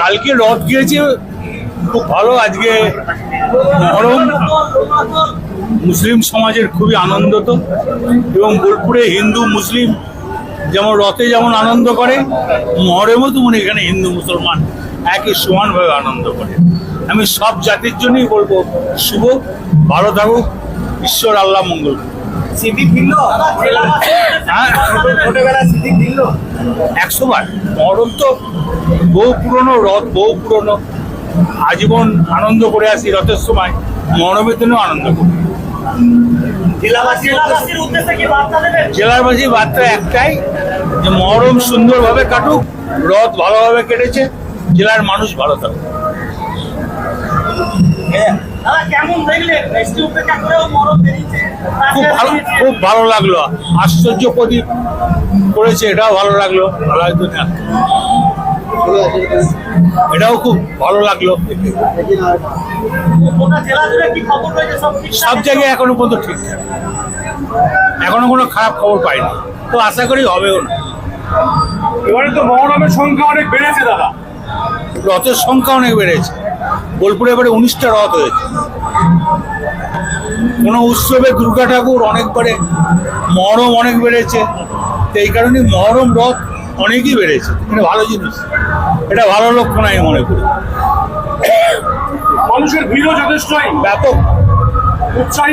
কালকে রথ গিয়েছে, খুব ভালো আজকে। মহরম মুসলিম সমাজের খুবই আনন্দ তো। এবং বোলপুরে হিন্দু, মুসলিম যেমন রথে যেমন আনন্দ করে, মহরমও তেমন এখানে হিন্দু, মুসলমান একই সমানভাবে আনন্দ করে। আমি সব জাতির জন্যই বলব, শুভ, ভালো থাকুক, ঈশ্বর আল্লাহ মঙ্গল একশো বার মহরম তো বহু পুরনো রথ বহু পুরনো আজীবন আনন্দ করে আসি রথের সময় মহরমের দিনেও আনন্দ করি। জেলাবাসী জেলাবাসীর বার্তা বার্তা একটাই যে মহরম সুন্দরভাবে কাটুক রথ ভালোভাবে কেটেছে জেলার মানুষ ভালো থাকুক। দাদা কেমন দেখলেন বৃষ্টি উপেক্ষা করেও মরম বেরিয়েছে। খুব ভালো খুব ভালো লাগল। আশ্চর্য প্রদীপ করেছে এটাও ভালো লাগল। ভালো এটাও খুব ভালো লাগল। সব জায়গায় এখনও পর্যন্ত ঠিকঠাক এখনও কোনো খারাপ খবর পাইনি। তো আশা করি হবেও না। এবারে তো মহরমের সংখ্যা অনেক বেড়েছে দাদা। রথের সংখ্যা অনেক বেড়েছে। বোলপুরে এবারে উনিশটা রথ হয়েছে। কোনো উৎসবে দুর্গা ঠাকুর অনেকবারে মহরম অনেক বেড়েছে। তো এই কারণে মহরম রথ অনেকই বেড়েছে। এটা ভালো জিনিস। এটা ভালো লক্ষণ আমি মনে করি। মানুষের ভিড়ও যথেষ্ট। ব্যাপক। উৎসাহী